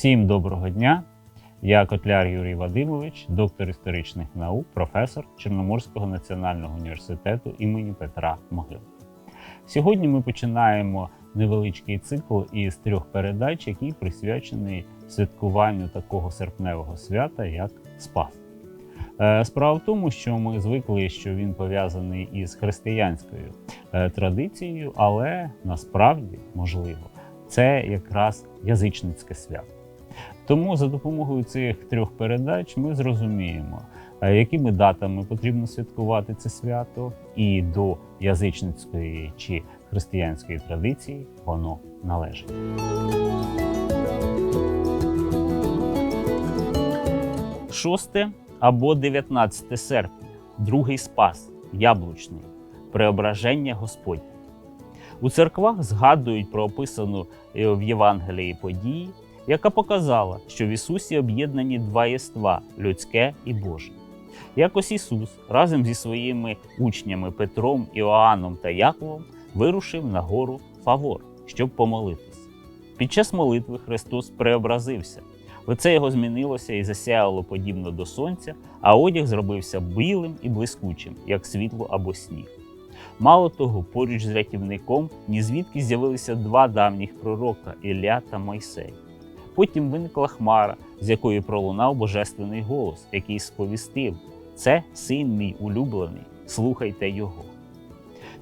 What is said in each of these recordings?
Всім доброго дня! Я Котляр Юрій Вадимович, доктор історичних наук, професор Чорноморського національного університету імені Петра Могили. Сьогодні ми починаємо невеличкий цикл із трьох передач, який присвячений святкуванню такого серпневого свята, як Спас. Е, Справа в тому, що ми звикли, що він пов'язаний із християнською е, традицією, але насправді можливо це якраз язичницьке свято. Тому за допомогою цих трьох передач ми зрозуміємо, е, якими датами потрібно святкувати це свято, і до язичницької чи християнської традиції воно належить. Шосте або 19 серпня, другий спас, яблучний, преображення Господнє. У церквах згадують про описану е, в Євангелії події, яка показала, що в Ісусі об'єднані два єства людське і Боже. Якось Ісус разом зі своїми учнями Петром, Іоанном та Яковом вирушив на гору Фавор, щоб помолитись. Під час молитви Христос преобразився. Лице його змінилося і засяяло подібно до сонця, а одяг зробився білим і блискучим, як світло або сніг. Мало того, поруч з рятівником нізвідки з'явилися два давніх пророка Ілля та Мойсей. Потім виникла хмара, з якої пролунав божественний голос, який сповістив: це син мій улюблений, слухайте його.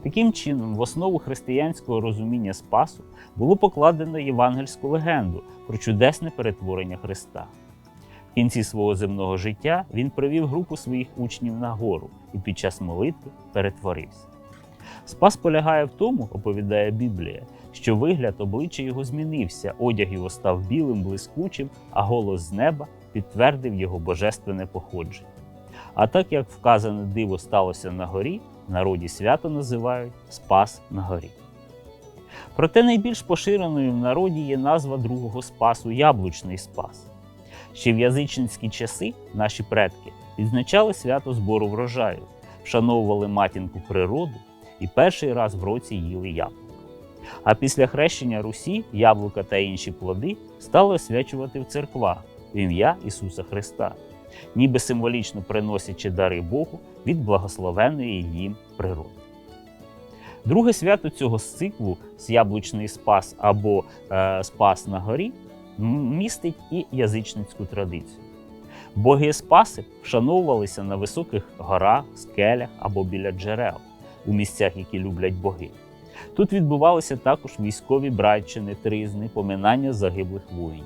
Таким чином, в основу християнського розуміння Спасу було покладено євангельську легенду про чудесне перетворення Христа. В кінці свого земного життя він привів групу своїх учнів на гору і під час молитви перетворився. Спас полягає в тому, оповідає Біблія, що вигляд обличчя його змінився, одяг його став білим, блискучим, а голос з неба підтвердив його божественне походження. А так як вказане диво сталося на горі, народі свято називають Спас на горі. Проте найбільш поширеною в народі є назва другого спасу яблучний спас. Ще в язичницькі часи наші предки відзначали свято збору врожаю, вшановували матінку природу і перший раз в році їли яблука. А після хрещення Русі яблука та інші плоди стали освячувати в церквах в ім'я Ісуса Христа, ніби символічно приносячи дари Богу від благословеної їм природи. Друге свято цього циклу яблучний спас або е, спас на горі містить і язичницьку традицію. Боги Спаси вшановувалися на високих горах, скелях або біля джерел у місцях, які люблять боги. Тут відбувалися також військові братчини, тризни, поминання загиблих воїнів.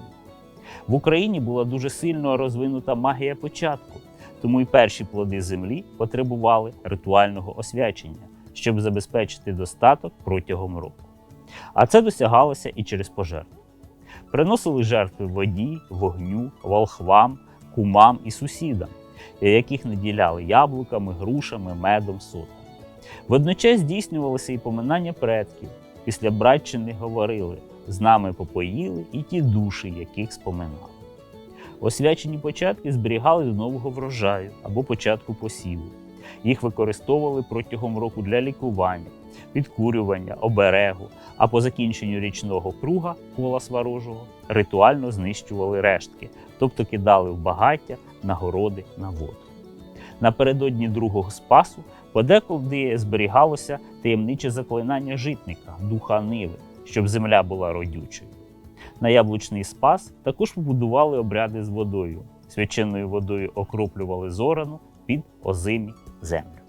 В Україні була дуже сильно розвинута магія початку, тому й перші плоди землі потребували ритуального освячення, щоб забезпечити достаток протягом року. А це досягалося і через пожертву. Приносили жертви воді, вогню, волхвам, кумам і сусідам, яких наділяли яблуками, грушами, медом, сотом. Водночас здійснювалося і поминання предків. Після братчини говорили з нами попоїли і ті душі, яких споминали. Освячені початки зберігали до нового врожаю або початку посіву. Їх використовували протягом року для лікування, підкурювання, оберегу, а по закінченню річного круга кола сварожого ритуально знищували рештки, тобто кидали в багаття, нагороди на воду. Напередодні другого спасу подекуди зберігалося таємниче заклинання житника, духа ниви, щоб земля була родючою. На яблучний спас також побудували обряди з водою. Свяченою водою окроплювали зорану під озимі землю.